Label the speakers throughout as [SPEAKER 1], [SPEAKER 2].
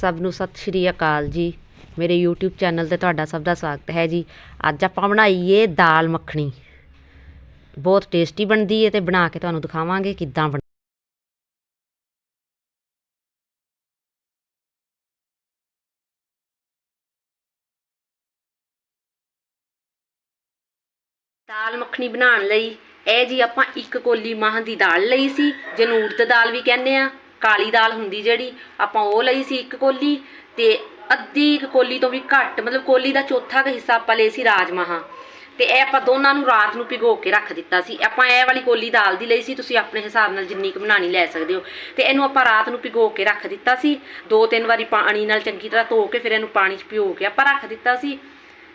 [SPEAKER 1] ਸਭ ਨੂੰ ਸਤਿ ਸ਼੍ਰੀ ਅਕਾਲ ਜੀ। ਮੇਰੇ YouTube ਚੈਨਲ ਤੇ ਤੁਹਾਡਾ ਸਭ ਦਾ ਸਵਾਗਤ ਹੈ ਜੀ। ਅੱਜ ਆਪਾਂ ਬਣਾਈਏ ਦਾਲ ਮੱਖਣੀ। ਬਹੁਤ ਟੇਸਟੀ ਬਣਦੀ ਹੈ ਤੇ ਬਣਾ ਕੇ ਤੁਹਾਨੂੰ ਦਿਖਾਵਾਂਗੇ ਕਿੱਦਾਂ ਬਣ ਦਾਲ ਮੱਖਣੀ ਬਣਾਉਣ ਲਈ, ਇਹ ਜੀ ਆਪਾਂ ਇੱਕ ਕੋਲੀ ਮਾਹਾਂ ਦੀ ਦਾਲ ਲਈ ਸੀ ਜਿਹਨੂੰ ਉੜਦ ਦਾਲ ਵੀ ਕਹਿੰਦੇ ਆ। ਕਾਲੀ ਦਾਲ ਹੁੰਦੀ ਜਿਹੜੀ, ਆਪਾਂ ਉਹ ਲਈ ਸੀ ਇੱਕ ਕੋਲੀ ਤੇ ਅੱਧੀ ਕੁ ਕੋਲੀ ਤੋਂ ਵੀ ਘੱਟ, ਮਤਲਬ ਕੋਲੀ ਦਾ ਚੌਥਾ ਕੁ ਹਿੱਸਾ ਆਪਾਂ ਲਈ ਸੀ ਰਾਜਮਾਹਾਂ। ਤੇ ਇਹ ਆਪਾਂ ਦੋਨਾਂ ਨੂੰ ਰਾਤ ਨੂੰ ਭਿਗੋ ਕੇ ਰੱਖ ਦਿੱਤਾ ਸੀ। ਆਪਾਂ ਇਹ ਵਾਲੀ ਕੋਲੀ ਦਾਲ ਦੀ ਲਈ ਸੀ, ਤੁਸੀਂ ਆਪਣੇ ਹਿਸਾਬ ਨਾਲ ਜਿੰਨੀ ਕੁ ਬਣਾਣੀ ਲੈ ਸਕਦੇ ਹੋ। ਤੇ ਇਹਨੂੰ ਆਪਾਂ ਰਾਤ ਨੂੰ ਭਿਗੋ ਕੇ ਰੱਖ ਦਿੱਤਾ ਸੀ। ਦੋ ਤਿੰਨ ਵਾਰੀ ਪਾਣੀ ਨਾਲ ਚੰਗੀ ਤਰ੍ਹਾਂ ਧੋ ਕੇ ਫਿਰ ਇਹਨੂੰ ਪਾਣੀ 'ਚ ਭਿਓ ਕੇ ਆਪਾਂ ਰੱਖ ਦਿੱਤਾ ਸੀ।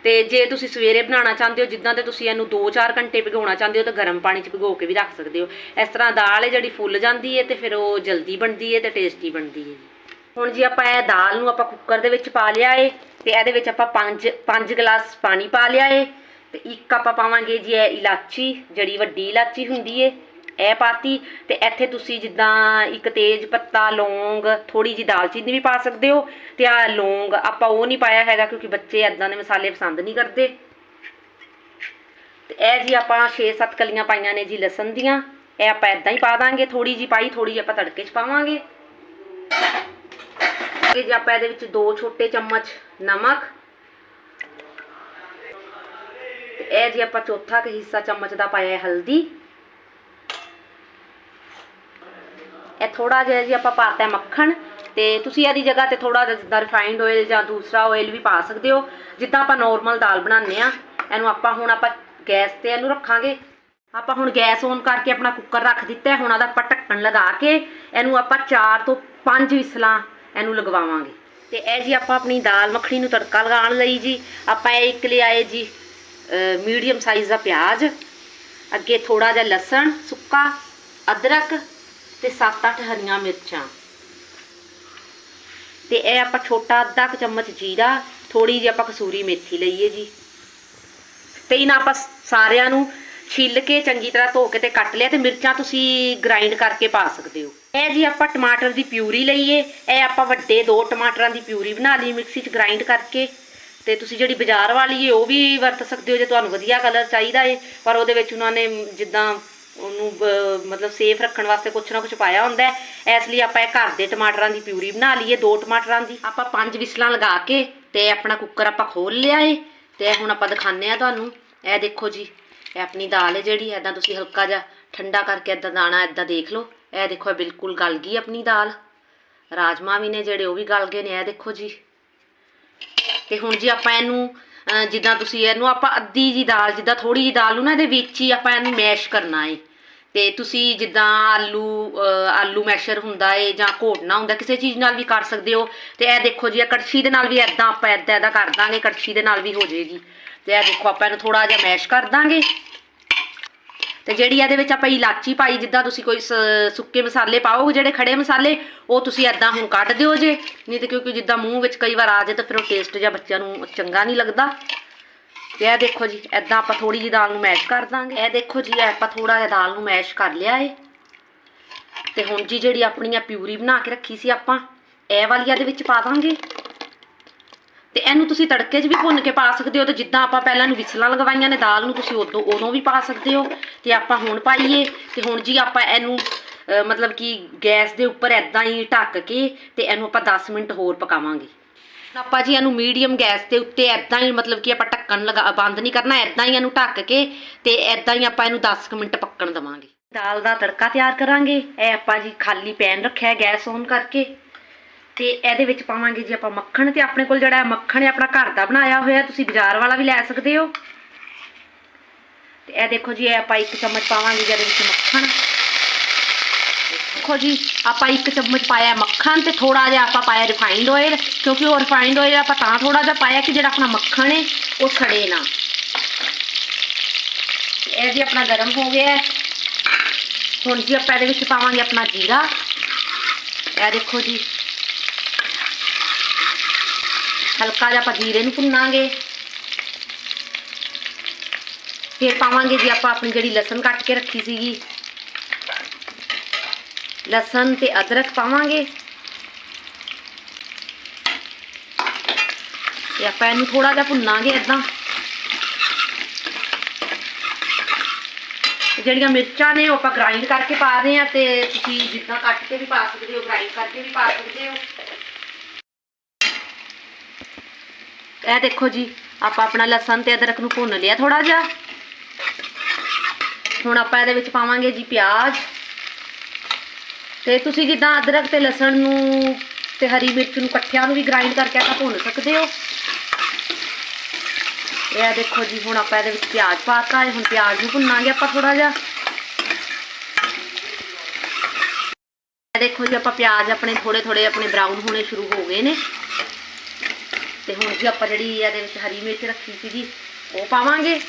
[SPEAKER 1] ਤੇ ਜੇ ਤੁਸੀਂ ਸਵੇਰੇ ਬਣਾਉਣਾ ਚਾਹੁੰਦੇ ਹੋ, ਜਿੱਦਾਂ ਤੇ ਤੁਸੀਂ ਇਹਨੂੰ 2-4 ਘੰਟੇ ਭਿਗਾਉਣਾ ਚਾਹੁੰਦੇ ਹੋ, ਤਾਂ ਗਰਮ ਪਾਣੀ 'ਚ ਭਿਗੋ ਕੇ ਵੀ ਰੱਖ ਸਕਦੇ ਹੋ। ਇਸ ਤਰ੍ਹਾਂ ਦਾਲ ਹੈ ਜਿਹੜੀ ਫੁੱਲ ਜਾਂਦੀ ਹੈ ਤੇ ਫਿਰ ਉਹ ਜਲਦੀ ਬਣਦੀ ਹੈ ਤੇ ਟੇਸਟੀ ਬਣਦੀ ਹੈ ਹੁਣ ਜੀ ਆਪਾਂ ਇਹ ਦਾਲ ਨੂੰ ਆਪਾਂ ਕੁੱਕਰ ਦੇ ਵਿੱਚ ਪਾ ਲਿਆ ਏ, ਤੇ ਇਹਦੇ ਵਿੱਚ ਆਪਾਂ 5 5 ਗਲਾਸ ਪਾਣੀ ਪਾ ਲਿਆ ਏ, ਤੇ ਇੱਕ ਆਪਾਂ ਪਾਵਾਂਗੇ ਜੀ ਇਹ ਇਲਾਚੀ, ਜਿਹੜੀ ਵੱਡੀ ਇਲਾਚੀ ਹੁੰਦੀ ਏ। ਇਹ ਪਾਤੀ ਤੇ ਇੱਥੇ ਤੁਸੀਂ ਜਿੱਦਾਂ ਇੱਕ ਤੇਜ ਪੱਤਾ, ਲੌਂਗ ਥੋੜੀ ਜੀ ਦਾਲਚੀਨੀ ਵੀ ਪਾ ਸਕਦੇ ਹੋ ਤੇ ਆ ਲੌਂਗ ਆਪਾਂ ਉਹ ਨਹੀਂ ਪਾਇਆ ਹੈਗਾ ਕਿਉਂਕਿ ਬੱਚੇ ਐਦਾਂ ਦੇ ਮਸਾਲੇ ਪਸੰਦ ਨਹੀਂ ਕਰਦੇ। ਤੇ ਇਹ ਜੀ ਆਪਾਂ 6-7 ਕਲੀਆਂ ਪਾਈਆਂ ਨੇ ਜੀ ਲਸਣ ਦੀਆਂ। ਇਹ ਆਪਾਂ ਐਦਾਂ ਹੀ ਪਾ ਦਾਂਗੇ ਥੋੜੀ ਜੀ ਪਾਈ ਥੋੜੀ ਆਪਾਂ ਤੜਕੇ 'ਚ ਪਾਵਾਂਗੇ। ਇਹ ਜੇ ਆਪਾਂ ਇਹਦੇ ਵਿੱਚ 2 ਛੋਟੇ ਚਮਚ ਨਮਕ। ਤੇ ਇਹ ਜੀ ਆਪਾਂ ਚੌਥਾ ਕੁ ਹਿੱਸਾ ਚਮਚ ਦਾ ਪਾਇਆ ਹੈ ਹਲਦੀ। ਇਹ ਥੋੜਾ ਜਿਹਾ ਜੀ ਆਪਾਂ ਪਾਤਾ ਮੱਖਣ ਤੇ ਤੁਸੀਂ ਇਹਦੀ ਜਗ੍ਹਾ ਤੇ ਥੋੜਾ ਜਿਹਾ ਰਿਫਾਈਨਡ ਆਇਲ ਜਾਂ ਦੂਸਰਾ ਆਇਲ ਵੀ ਪਾ ਸਕਦੇ ਹੋ, ਜਿੱਦਾਂ ਆਪਾਂ ਨਾਰਮਲ ਦਾਲ ਬਣਾਉਂਦੇ ਆ ਇਹਨੂੰ ਆਪਾਂ ਹੁਣ ਆਪਾਂ ਗੈਸ ਤੇ ਇਹਨੂੰ ਰੱਖਾਂਗੇ। ਆਪਾਂ ਹੁਣ ਗੈਸ ਔਨ ਕਰਕੇ ਆਪਣਾ ਕੁੱਕਰ ਰੱਖ ਦਿੱਤਾ ਹੁਣ ਉਹਦਾ ਆਪਾਂ ਢੱਕਣ ਲਗਾ ਕੇ ਇਹਨੂੰ ਆਪਾਂ 4 ਤੋਂ 5 ਵਿਸਲਾਂ ਇਹਨੂੰ ਲਗਵਾਵਾਂਗੇ। ਤੇ ਇਹ ਜੀ ਆਪਾਂ ਆਪਣੀ ਦਾਲ ਮੱਖਣੀ ਨੂੰ ਤੜਕਾ ਲਗਾਉਣ ਲਈ ਜੀ, ਆਪਾਂ ਇਹ ਇੱਕ ਲਿਆਏ ਜੀ ਮੀਡੀਅਮ ਸਾਈਜ਼ ਦਾ ਪਿਆਜ਼, ਅੱਗੇ ਥੋੜਾ ਜਿਹਾ ਲਸਣ, ਸੁੱਕਾ, ਅਦਰਕ ਤੇ 7-8 ਹਰੀਆਂ ਮਿਰਚਾਂ। ਤੇ ਇਹ ਆਪਾਂ ਛੋਟਾ ਅੱਧਾ ਕੁ ਚਮਚ ਜੀਰਾ ਥੋੜੀ ਜਿਹੀ ਆਪਾਂ ਕਸੂਰੀ ਮੇਥੀ ਲਈਏ ਜੀ। ਤੇ ਇਹਨਾਂ ਆਪਾਂ ਸਾਰਿਆਂ ਨੂੰ ਛਿੱਲ ਕੇ ਚੰਗੀ ਤਰ੍ਹਾਂ ਧੋ ਕੇ ਤੇ ਕੱਟ ਲਿਆ ਤੇ ਮਿਰਚਾਂ ਤੁਸੀਂ ਗ੍ਰਾਈਂਡ ਕਰਕੇ ਪਾ ਸਕਦੇ ਹੋ। ਇਹ ਜੀ ਆਪਾਂ ਟਮਾਟਰ ਦੀ ਪਿਊਰੀ ਲਈਏ। ਇਹ ਆਪਾਂ ਵੱਡੇ ਦੋ ਟਮਾਟਰਾਂ ਦੀ ਪਿਊਰੀ ਬਣਾ ਲਈ ਮਿਕਸੀ 'ਚ ਗ੍ਰਾਈਂਡ ਕਰਕੇ। ਤੇ ਤੁਸੀਂ ਜਿਹੜੀ ਬਾਜ਼ਾਰ ਵਾਲੀ ਏ, ਉਹ ਵੀ ਵਰਤ ਸਕਦੇ ਹੋ ਜੇ ਤੁਹਾਨੂੰ ਵਧੀਆ ਕਲਰ ਚਾਹੀਦਾ ਏ। ਪਰ ਉਹਦੇ ਵਿੱਚ ਉਹਨਾਂ ਨੇ ਜਿੱਦਾਂ ਉਹਨੂੰ ਬ- ਮਤਲਬ ਸੇਫ ਰੱਖਣ ਵਾਸਤੇ ਕੁਛ ਨਾ ਕੁਛ ਪਾਇਆ ਹੁੰਦਾ ਹੈ। ਇਸ ਲਈ ਆਪਾਂ ਇਹ ਘਰ ਦੇ ਟਮਾਟਰਾਂ ਦੀ ਪਿਊਰੀ ਬਣਾ ਲਈਏ, ਦੋ ਟਮਾਟਰਾਂ ਦੀ। ਆਪਾਂ ਪੰਜ ਵਿਸਲਾਂ ਲਗਾ ਕੇ ਤੇ ਆਪਣਾ ਕੁੱਕਰ ਆਪਾਂ ਖੋਲ ਲਿਆ ਏ। ਤੇ ਹੁਣ ਆਪਾਂ ਦਿਖਾਉਂਦੇ ਆ ਤੁਹਾਨੂੰ। ਇਹ ਦੇਖੋ ਜੀ, ਇਹ ਆਪਣੀ ਦਾਲ ਹੈ ਜਿਹੜੀ ਐਦਾਂ ਤੁਸੀਂ ਹਲਕਾ ਜਿਹਾ ਠੰਡਾ ਕਰਕੇ ਐਦਾਂ ਦਾਣਾ ਐਦਾਂ ਦੇਖ ਲਓ। ਇਹ ਦੇਖੋ, ਇਹ ਬਿਲਕੁਲ ਗਲ ਗਈ ਆਪਣੀ ਦਾਲ। ਰਾਜਮਾ ਵੀ ਨੇ ਜਿਹੜੇ, ਉਹ ਵੀ ਗਲ ਗਏ ਨੇ। ਇਹ ਦੇਖੋ ਜੀ। ਤੇ ਹੁਣ ਜੀ ਆਪਾਂ ਇਹਨੂੰ ਜਿੱਦਾਂ ਤੁਸੀਂ ਇਹਨੂੰ ਆਪਾਂ ਅੱਧੀ ਜੀ ਦਾਲ, ਜਿੱਦਾਂ ਥੋੜੀ ਜੀ ਦਾਲ ਨੂੰ ਨਾ ਇਹਦੇ ਵਿੱਚ ਹੀ ਆਪਾਂ ਇਹਨੂੰ ਮੈਸ਼ ਕਰਨਾ ਏ। ਤੇ ਤੁਸੀਂ ਜਿੱਦਾਂ ਆਲੂ ਆਲੂ ਮੈਸ਼ਰ ਹੁੰਦਾ ਏ ਜਾਂ ਘੋਟਣਾ ਹੁੰਦਾ, ਕਿਸੇ ਚੀਜ਼ ਨਾਲ ਵੀ ਕਰ ਸਕਦੇ ਹੋ। ਤੇ ਇਹ ਦੇਖੋ ਜੀ, ਇਹ ਕੜਛੀ ਦੇ ਨਾਲ ਵੀ ਐਦਾਂ ਆਪਾਂ ਐਦਾਂ ਐਦਾਂ ਕਰ ਦਾਂਗੇ, ਕੜਛੀ ਦੇ ਨਾਲ ਵੀ ਹੋ ਜਾਏਗੀ ਤੇ ਇਹ ਦੇਖੋ ਆਪਾਂ ਇਹਨੂੰ ਥੋੜਾ ਜਿਹਾ ਮੈਸ਼ ਕਰ ਦਾਂਗੇ। ਤੇ ਜਿਹੜੀ ਇਹਦੇ ਵਿੱਚ ਆਪਾਂ ਇਲਾਚੀ ਪਾਈ, ਜਿੱਦਾਂ ਤੁਸੀਂ ਕੋਈ ਸ- ਸੁੱਕੇ ਮਸਾਲੇ ਪਾਓਗੇ ਜਿਹੜੇ ਖੜੇ ਮਸਾਲੇ, ਉਹ ਤੁਸੀਂ ਐਦਾਂ ਹੁਣ ਕੱਢ ਦਿਓ ਜੇ। ਨਹੀਂ ਤੇ ਕਿਉਂਕਿ ਜਿੱਦਾਂ ਮੂੰਹ ਵਿੱਚ ਕਈ ਵਾਰ ਆ ਜਾਏ ਤਾਂ ਫਿਰ ਉਹ ਟੇਸਟ ਜਾਂ ਬੱਚਿਆਂ ਨੂੰ ਚੰਗਾ ਨਹੀਂ ਲੱਗਦਾ। ਤੇ ਇਹ ਦੇਖੋ ਜੀ ਐਦਾਂ ਆਪਾਂ ਥੋੜੀ ਜਿਹੀ ਦਾਲ ਨੂੰ ਮੈਸ਼ ਕਰ ਦਾਂਗੇ। ਇਹ ਦੇਖੋ ਜੀ, ਇਹ ਆਪਾਂ ਥੋੜਾ ਜਿਹਾ ਦਾਲ ਨੂੰ ਮੈਸ਼ ਕਰ ਲਿਆ ਏ। ਤੇ ਹੁਣ ਜੀ ਜਿਹੜੀ ਆਪਣੀ ਆ ਪਿਊਰੀ ਬਣਾ ਕੇ ਰੱਖੀ ਸੀ ਆਪਾਂ, ਇਹ ਵਾਲੀ ਇਹਦੇ ਵਿੱਚ ਪਾ ਦਾਂਗੇ। ਤੇ ਇਹਨੂੰ ਤੁਸੀਂ ਤੜਕੇ 'ਚ ਵੀ ਭੁੰਨ ਕੇ ਪਾ ਸਕਦੇ ਹੋ ਤੇ ਜਿੱਦਾਂ ਆਪਾਂ ਪਹਿਲਾਂ ਨੂੰ ਵਿਸਲਾਂ ਲਗਵਾਈਆਂ ਨੇ, ਦਾਲ ਨੂੰ ਤੁਸੀਂ ਉਦੋਂ ਉਦੋਂ ਵੀ ਪਾ ਸਕਦੇ ਹੋ। ਤੇ ਆਪਾਂ ਹੁਣ ਪਾਈਏ ਤੇ ਹੁਣ ਜੀ ਆਪਾਂ ਇਹਨੂੰ ਮਤਲਬ ਕਿ ਗੈਸ ਦੇ ਉੱਪਰ ਐਦਾਂ ਹੀ ਢੱਕ ਕੇ ਤੇ ਇਹਨੂੰ ਆਪਾਂ 10 ਮਿੰਟ ਹੋਰ ਪਕਾਵਾਂਗੇ। ਆਪਾਂ ਜੀ ਇਹਨੂੰ ਮੀਡੀਅਮ ਗੈਸ ਦੇ ਉੱਤੇ ਐਦਾਂ ਹੀ ਮਤਲਬ ਕਿ ਆਪਾਂ ਢੱਕਣ ਲਗਾ, ਬੰਦ ਨਹੀਂ ਕਰਨਾ ਐਦਾਂ ਹੀ ਇਹਨੂੰ ਢੱਕ ਕੇ ਤੇ ਐਦਾਂ ਹੀ ਆਪਾਂ ਇਹਨੂੰ 10 ਕੁ ਮਿੰਟ ਪੱਕਣ ਦਵਾਂਗੇ। ਦਾਲ ਦਾ ਤੜਕਾ ਤਿਆਰ ਕਰਾਂਗੇ। ਇਹ ਆਪਾਂ ਜੀ ਖਾਲੀ ਪੈਨ ਰੱਖਿਆ ਗੈਸ ਔਨ ਕਰਕੇ। ਤੇ ਇਹਦੇ ਵਿੱਚ ਪਾਵਾਂਗੇ ਜੀ ਆਪਾਂ ਮੱਖਣ ਤੇ ਆਪਣੇ ਕੋਲ ਜਿਹੜਾ ਮੱਖਣ ਹੈ ਆਪਣਾ ਘਰ ਦਾ ਬਣਾਇਆ ਹੋਇਆ, ਤੁਸੀਂ ਬਾਜ਼ਾਰ ਵਾਲਾ ਵੀ ਲੈ ਸਕਦੇ ਹੋ। ਤੇ ਇਹ ਦੇਖੋ ਜੀ, ਇਹ ਆਪਾਂ ਇੱਕ ਚਮਚ ਪਾਵਾਂਗੇ ਜਿਹਦੇ ਵਿੱਚ ਮੱਖਣ। ਦੇਖੋ ਜੀ, ਆਪਾਂ ਇੱਕ ਚਮਚ ਪਾਇਆ ਮੱਖਣ ਤੇ ਥੋੜਾ ਜਿਹਾ ਆਪਾਂ ਪਾਇਆ ਰਿਫਾਈਨਡ ਆਇਲ ਕਿਉਂਕਿ ਉਹ ਰਿਫਾਈਨਡ ਆਇਲ ਆਪਾਂ ਤਾਂ ਥੋੜਾ ਜਿਹਾ ਪਾਇਆ ਕਿ ਜਿਹੜਾ ਆਪਣਾ ਮੱਖਣ ਹੈ ਉਹ ਸੜੇ ਨਾ। ਇਹ ਜੀ ਆਪਣਾ ਗਰਮ ਹੋ ਗਿਆ ਹੁਣ ਜੀ ਆਪਾਂ ਇਹਦੇ ਵਿੱਚ ਪਾਵਾਂਗੇ ਆਪਣਾ ਜੀਰਾ। ਇਹ ਦੇਖੋ ਜੀ ਹਲਕਾ ਜਿਹਾ ਆਪਾਂ ਜੀਰੇ ਨੂੰ ਭੁੰਨਾਂਗੇ। ਫਿਰ ਪਾਵਾਂਗੇ ਜੀ ਆਪਾਂ ਆਪਣੀ ਜਿਹੜੀ ਲਸਣ ਕੱਟ ਕੇ ਰੱਖੀ ਸੀਗੀ। ਲਸਣ ਤੇ ਅਦਰਕ ਪਾਵਾਂਗੇ। ਤੇ ਆਪਾਂ ਇਹਨੂੰ ਥੋੜਾ ਜਿਹਾ ਭੁੰਨਾਂਗੇ ਇਦਾਂ ਜਿਹੜੀਆਂ ਮਿਰਚਾਂ ਨੇ ਉਹ ਆਪਾਂ ਗ੍ਰਾਈਂਡ ਕਰਕੇ ਪਾ ਰਹੇ ਆ ਤੇ ਤੁਸੀਂ ਜਿੱਦਾਂ ਕੱਟ ਕੇ ਵੀ ਪਾ ਸਕਦੇ ਹੋ ਗ੍ਰਾਈਂਡ ਕਰਕੇ ਵੀ ਪਾ ਸਕਦੇ ਹੋ। ਇਹ ਦੇਖੋ ਜੀ, ਆਪਾਂ ਆਪਣਾ ਲਸਣ ਤੇ ਅਦਰਕ ਨੂੰ ਭੁੰਨ ਲਿਆ ਥੋੜਾ ਜਿਹਾ। ਹੁਣ ਆਪਾਂ ਇਹਦੇ ਵਿੱਚ ਪਾਵਾਂਗੇ ਜੀ ਪਿਆਜ਼। ਤੇ ਤੁਸੀਂ ਜਿੱਦਾਂ ਅਦਰਕ ਤੇ ਲਸਣ ਨੂੰ ਤੇ ਹਰੀ ਮਿਰਚ ਨੂੰ ਇਕੱਠਿਆਂ ਨੂੰ ਵੀ ਗ੍ਰਾਈਂਡ ਕਰਕੇ ਆਪਾਂ ਭੁੰਨ ਸਕਦੇ ਹੋ। ਇਹ ਦੇਖੋ ਜੀ, ਹੁਣ ਆਪਾਂ ਇਹਦੇ ਵਿੱਚ ਪਿਆਜ਼ ਪਾਤਾ ਹੈ। ਹੁਣ ਪਿਆਜ਼ ਨੂੰ ਭੁੰਨਾਂਗੇ ਆਪਾਂ ਥੋੜਾ ਜਿਹਾ। ਇਹ ਦੇਖੋ ਜੀ, ਆਪਾਂ ਪਿਆਜ਼ ਆਪਣੇ ਥੋੜੇ ਥੋੜੇ ਆਪਣੇ ਬਰਾਊਨ ਹੋਣੇ ਸ਼ੁਰੂ ਹੋ ਗਏ ਨੇ। ਤੇ ਹੁਣ ਜੀ ਆਪਾਂ ਜਿਹੜੀ ਇਹਦੇ ਵਿੱਚ ਹਰੀ ਮਿਰਚ ਰੱਖੀ ਸੀਗੀ, ਉਹ ਪਾਵਾਂਗੇ।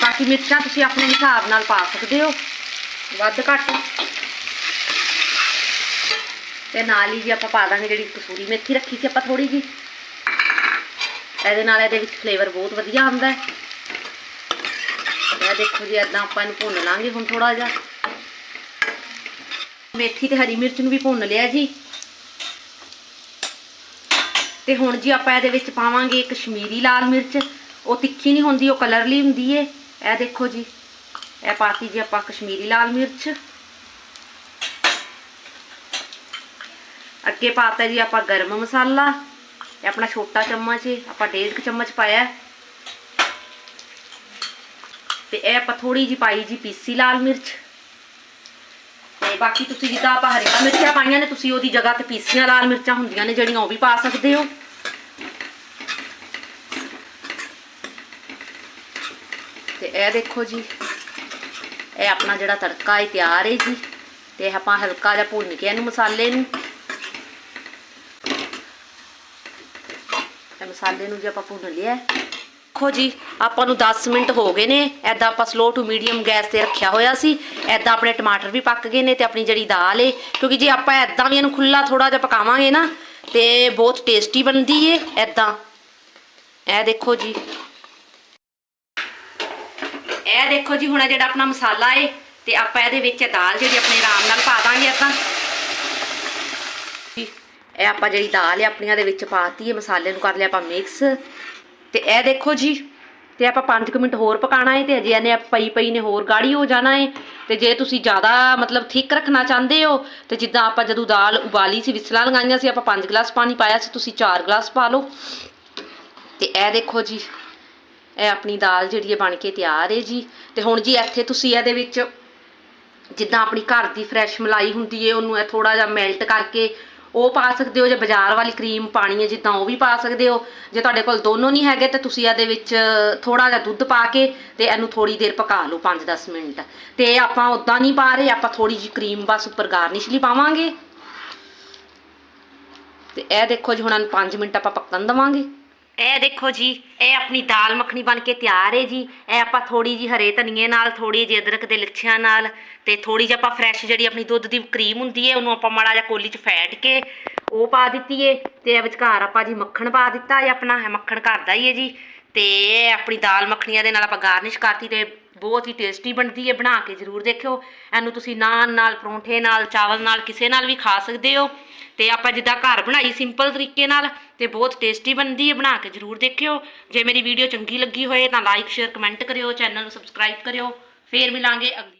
[SPEAKER 1] ਬਾਕੀ ਮਿਰਚਾਂ ਤੁਸੀਂ ਆਪਣੇ ਹਿਸਾਬ ਨਾਲ ਪਾ ਸਕਦੇ ਹੋ, ਵੱਧ ਘੱਟ। ਤੇ ਨਾਲ ਹੀ ਜੀ ਆਪਾਂ ਪਾ ਦਾਂਗੇ ਜਿਹੜੀ ਕਸੂਰੀ ਮੇਥੀ ਰੱਖੀ ਸੀ ਆਪਾਂ ਥੋੜੀ ਜੀ ਇਹਦੇ ਨਾਲ ਇਹਦੇ ਵਿੱਚ ਫਲੇਵਰ ਬਹੁਤ ਵਧੀਆ ਆਉਂਦਾ ਹੈ। ਇਹ ਦੇਖੋ ਜੀ ਇਦਾਂ ਆਪਾਂ ਇਹਨੂੰ ਭੁੰਨ ਲਾਂਗੇ ਹੁਣ ਥੋੜਾ ਜਿਹਾ। ਮੇਥੀ ਤੇ ਹਰੀ ਮਿਰਚ ਨੂੰ ਵੀ ਭੁੰਨ ਲਿਆ ਜੀ। ਤੇ ਹੁਣ ਜੀ ਆਪਾਂ ਇਹਦੇ ਵਿੱਚ ਪਾਵਾਂਗੇ ਕਸ਼ਮੀਰੀ ਲਾਲ ਮਿਰਚ। ਉਹ ਤਿੱਖੀ ਨਹੀਂ ਹੁੰਦੀ, ਉਹ ਕਲਰਲੀ ਹੁੰਦੀ ਏ। ਇਹ ਦੇਖੋ ਜੀ, ਇਹ ਪਾਤੀ ਜੀ ਆਪਾਂ ਕਸ਼ਮੀਰੀ ਲਾਲ ਮਿਰਚ। ਅੱਗੇ ਪਾਤਾ ਜੀ ਆਪਾਂ ਗਰਮ ਮਸਾਲਾ। ਇਹ ਆਪਣਾ ਛੋਟਾ ਚਮਚ ਏ, ਆਪਾਂ ਡੇਢ ਕੁ ਚਮਚ ਪਾਇਆ। ਹੈ। ਤੇ ਇਹ ਆਪਾਂ ਥੋੜੀ ਜੀ ਪਾਈ ਜੀ ਪੀਸੀ ਲਾਲ ਮਿਰਚ। ਤੇ ਬਾਕੀ ਤੁਸੀਂ ਜਿੱਦਾਂ ਆਪਾਂ ਹਰੀਆਂ ਮਿਰਚਾਂ ਪਾਈਆਂ ਨੇ, ਤੁਸੀਂ ਉਹਦੀ ਜਗ੍ਹਾ ਤੇ ਪੀਸੀਆਂ ਲਾਲ ਮਿਰਚਾਂ ਹੁੰਦੀਆਂ ਨੇ, ਜਿਹੜੀਆਂ ਉਹ ਵੀ ਪਾ ਸਕਦੇ ਹੋ। ਤੇ ਇਹ ਦੇਖੋ ਜੀ, ਇਹ ਆਪਣਾ ਜਿਹੜਾ ਤੜਕਾ ਹੈ ਤਿਆਰ ਹੈ ਜੀ। ਤੇ ਆਪਾਂ ਹਲਕਾ ਜਿਹਾ ਭੁੰਨ ਕੇ ਇਹਨੂੰ ਮਸਾਲੇ ਨੂੰ। ਤੇ ਮਸਾਲੇ ਨੂੰ ਜੇ ਆਪਾਂ ਭੁੰਨ ਲਿਆ ਦੇਖੋ ਜੀ, ਆਪਾਂ ਨੂੰ 10 ਮਿੰਟ ਹੋ ਗਏ ਨੇ। ਐਦਾਂ ਆਪਾਂ ਸਲੋ ਟੂ ਮੀਡੀਅਮ ਗੈਸ ਤੇ ਰੱਖਿਆ ਹੋਇਆ ਸੀ। ਐਦਾਂ ਆਪਣੇ ਟਮਾਟਰ ਵੀ ਪੱਕ ਗਏ ਨੇ ਤੇ ਆਪਣੀ ਜਿਹੜੀ ਦਾਲ ਏ। ਕਿਉਂਕਿ ਜੇ ਆਪਾਂ ਐਦਾਂ ਵੀ ਇਹਨੂੰ ਖੁੱਲਾ ਥੋੜਾ ਜਿਹਾ ਪਕਾਵਾਂਗੇ ਨਾ, ਤੇ ਬਹੁਤ ਟੇਸਟੀ ਬਣਦੀ ਏ ਐਦਾਂ ਇਹ ਦੇਖੋ ਜੀ। ਇਹ ਦੇਖੋ ਜੀ, ਹੁਣ ਜਿਹੜਾ ਆਪਣਾ ਮਸਾਲਾ ਏ, ਤੇ ਆਪਾਂ ਇਹਦੇ ਵਿੱਚ ਦਾਲ ਜਿਹੜੀ ਆਪਣੇ ਆਰਾਮ ਨਾਲ ਪਾ ਦਾਂਗੇ ਆਪਾਂ। ਇਹ ਆਪਾਂ ਜਿਹੜੀ ਦਾਲ ਹੈ ਆਪਣੀਆਂ ਦੇ ਵਿੱਚ ਪਾਤੀ ਹੈ ਮਸਾਲੇ ਨੂੰ ਕਰ ਲਿਆ ਆਪਾਂ ਮਿਕਸ ਤੇ ਇਹ ਦੇਖੋ ਜੀ, ਤੇ ਆਪਾਂ 5 ਮਿੰਟ ਹੋਰ ਪਕਾਣਾ ਹੈ ਤੇ ਅਜੇ ਇਹਨੇ ਪਈ ਪਈ ਨੇ ਹੋਰ ਗਾੜੀ ਹੋ ਜਾਣਾ ਹੈ ਤੇ ਜੇ ਤੁਸੀਂ ਜ਼ਿਆਦਾ ਮਤਲਬ ਠੀਕ ਰੱਖਣਾ ਚਾਹੁੰਦੇ ਹੋ, ਤੇ ਜਿੱਦਾਂ ਆਪਾਂ ਜਦੋਂ ਦਾਲ ਉਬਾਲੀ ਸੀ, ਵਿਸਲਾਂ ਲਗਾਈਆਂ ਸੀ, ਆਪਾਂ 5 ਗਲਾਸ ਪਾਣੀ ਪਾਇਆ ਸੀ, ਤੁਸੀਂ 4 ਗਲਾਸ ਪਾ ਲਓ। ਤੇ ਇਹ ਦੇਖੋ ਜੀ, ਇਹ ਆਪਣੀ ਦਾਲ ਜਿਹੜੀ ਹੈ ਬਣ ਕੇ ਤਿਆਰ ਹੈ ਜੀ। ਤੇ ਹੁਣ ਜੀ ਇੱਥੇ ਤੁਸੀਂ ਇਹਦੇ ਵਿੱਚ ਜਿੱਦਾਂ ਆਪਣੀ ਘਰ ਦੀ ਫਰੈਸ਼ ਮਲਾਈ ਹੁੰਦੀ ਹੈ ਉਹਨੂੰ ਇਹ ਥੋੜਾ ਜਿਹਾ ਮੈਲਟ ਕਰਕੇ ਉਹ ਪਾ ਸਕਦੇ ਹੋ, ਜੇ ਬਾਜ਼ਾਰ ਵਾਲੀ ਕਰੀਮ ਪਾਣੀ ਹੈ ਜਿੱਦਾਂ ਉਹ ਵੀ ਪਾ ਸਕਦੇ ਹੋ। ਜੇ ਤੁਹਾਡੇ ਕੋਲ ਦੋਨੋਂ ਨਹੀਂ ਹੈਗੇ, ਤਾਂ ਤੁਸੀਂ ਇਹਦੇ ਵਿੱਚ ਥੋੜਾ ਜਿਹਾ ਦੁੱਧ ਪਾ ਕੇ ਤੇ ਇਹਨੂੰ ਥੋੜੀ ਦੇਰ ਪਕਾ ਲਓ 5-10 ਮਿੰਟ। ਤੇ ਆਪਾਂ ਉਦਾਂ ਨਹੀਂ ਪਾ ਰਹੇ, ਆਪਾਂ ਥੋੜੀ ਜੀ ਕਰੀਮ ਬਸ ਉੱਪਰ ਗਾਰਨਿਸ਼ ਲਈ ਪਾਵਾਂਗੇ। ਤੇ ਇਹ ਦੇਖੋ ਜੀ, ਹੁਣ ਇਹਨੂੰ 5 ਮਿੰਟ ਆਪਾਂ ਪੱਕਣ ਦਵਾਂਗੇ। ਇਹ ਦੇਖੋ ਜੀ, ਇਹ ਆਪਣੀ ਦਾਲ ਮੱਖਣੀ ਬਣ ਕੇ ਤਿਆਰ ਹੈ ਜੀ। ਇਹ ਆਪਾਂ ਥੋੜੀ ਜੀ ਹਰੇ ਧਨੀਏ ਨਾਲ ਥੋੜੀ ਜਿਹੀ ਅਦਰਕ ਦੇ ਲੱਛਿਆਂ ਨਾਲ ਤੇ ਥੋੜੀ ਜਿਹੀ ਆਪਾਂ ਫਰੈਸ਼ ਜਿਹੜੀ ਆਪਣੀ ਦੁੱਧ ਦੀ ਕਰੀਮ ਹੁੰਦੀ ਹੈ, ਉਹਨੂੰ ਆਪਾਂ ਮਾੜਾ ਜਿਹਾ ਕੋਲੀ 'ਚ ਫੈਟ ਕੇ ਉਹ ਪਾ ਦਿੱਤੀ ਏ ਤੇ ਇਹ ਵਿਚਕਾਰ ਆਪਾਂ ਜੀ ਮੱਖਣ ਪਾ ਦਿੱਤਾ ਹੈ ਆਪਣਾ ਮੱਖਣ ਘਰ ਦਾ ਹੀ ਹੈ ਜੀ। ਤੇ ਇਹ ਆਪਣੀ ਦਾਲ ਮੱਖਣੀਆਂ ਦੇ ਨਾਲ ਆਪਾਂ ਗਾਰਨਿਸ਼ ਕਰਤੀ ਤੇ ਬਹੁਤ ਹੀ ਟੇਸਟੀ ਬਣਦੀ ਹੈ, ਬਣਾ ਕੇ ਜ਼ਰੂਰ ਦੇਖਿਓ। ਇਹਨੂੰ ਤੁਸੀਂ ਨਾਨ ਨਾਲ, ਪਰੌਂਠੇ ਨਾਲ, ਚਾਵਲ ਨਾਲ, ਕਿਸੇ ਨਾਲ ਵੀ ਖਾ ਸਕਦੇ ਹੋ। ਤੇ ਆਪਾਂ ਜਿੱਦਾਂ ਘਰ ਬਣਾਈ ਸਿੰਪਲ ਤਰੀਕੇ ਨਾਲ, ਤੇ ਬਹੁਤ ਟੇਸਟੀ ਬਣਦੀ ਹੈ, ਬਣਾ ਕੇ ਜ਼ਰੂਰ ਦੇਖਿਓ। ਜੇ ਮੇਰੀ ਵੀਡੀਓ ਚੰਗੀ ਲੱਗੀ ਹੋਏ ਤਾਂ ਲਾਈਕ ਸ਼ੇਅਰ ਕਮੈਂਟ ਕਰਿਓ ਚੈਨਲ ਨੂੰ ਸਬਸਕ੍ਰਾਈਬ ਕਰਿਓ। ਫੇਰ ਮਿਲਾਂਗੇ ਅੱਗੇ।